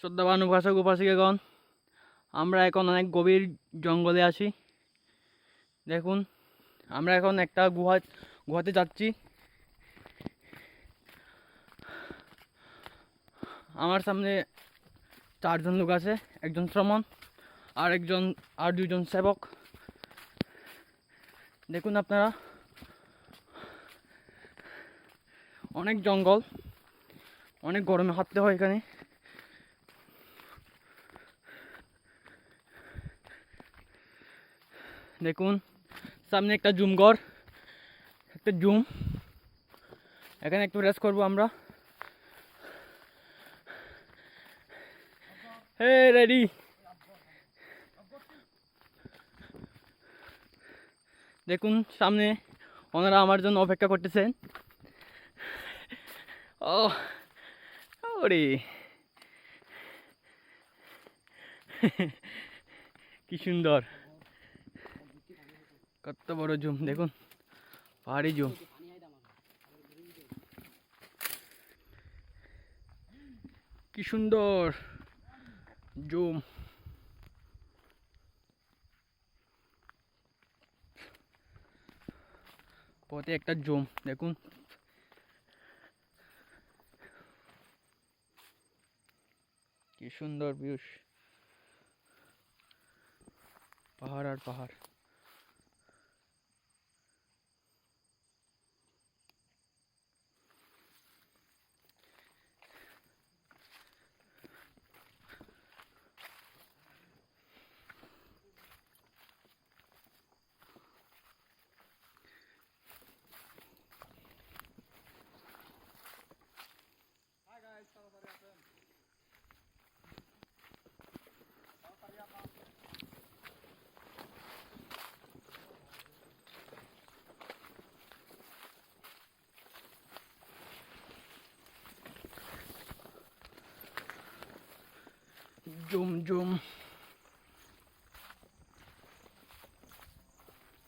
শ্রদ্ধাবান উপাসক উপাসিকাগণ, আমরা এখন অনেক গভীর জঙ্গলে আছি। দেখুন, আমরা এখন একটা গুহা, গুহাতে যাচ্ছি। আমার সামনে চারজন লোক আছে, একজন শ্রমণ আর একজন, আর দুজন সেবক। দেখুন আপনারা, অনেক জঙ্গল, অনেক গরমে হাঁটতে হয় এখানে। দেখুন, সামনে একটা জুম ঘর, একটা জুম। এখানে একটু রেস্ট করব আমরা। হে রেডি দেখুন, সামনে ওনারা আমার জন্য অপেক্ষা করতেছেন। ওরে। কি সুন্দর। কত বড় জুম, দেখুন। পাহাড়ি জুম। কি সুন্দর জুম। পথে একটা জুম, দেখুন। কি সুন্দর ভিউস পাহাড় আর পাহাড়। জুম জুম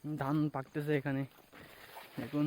ধান পাকতেছে এখানে। দেখুন।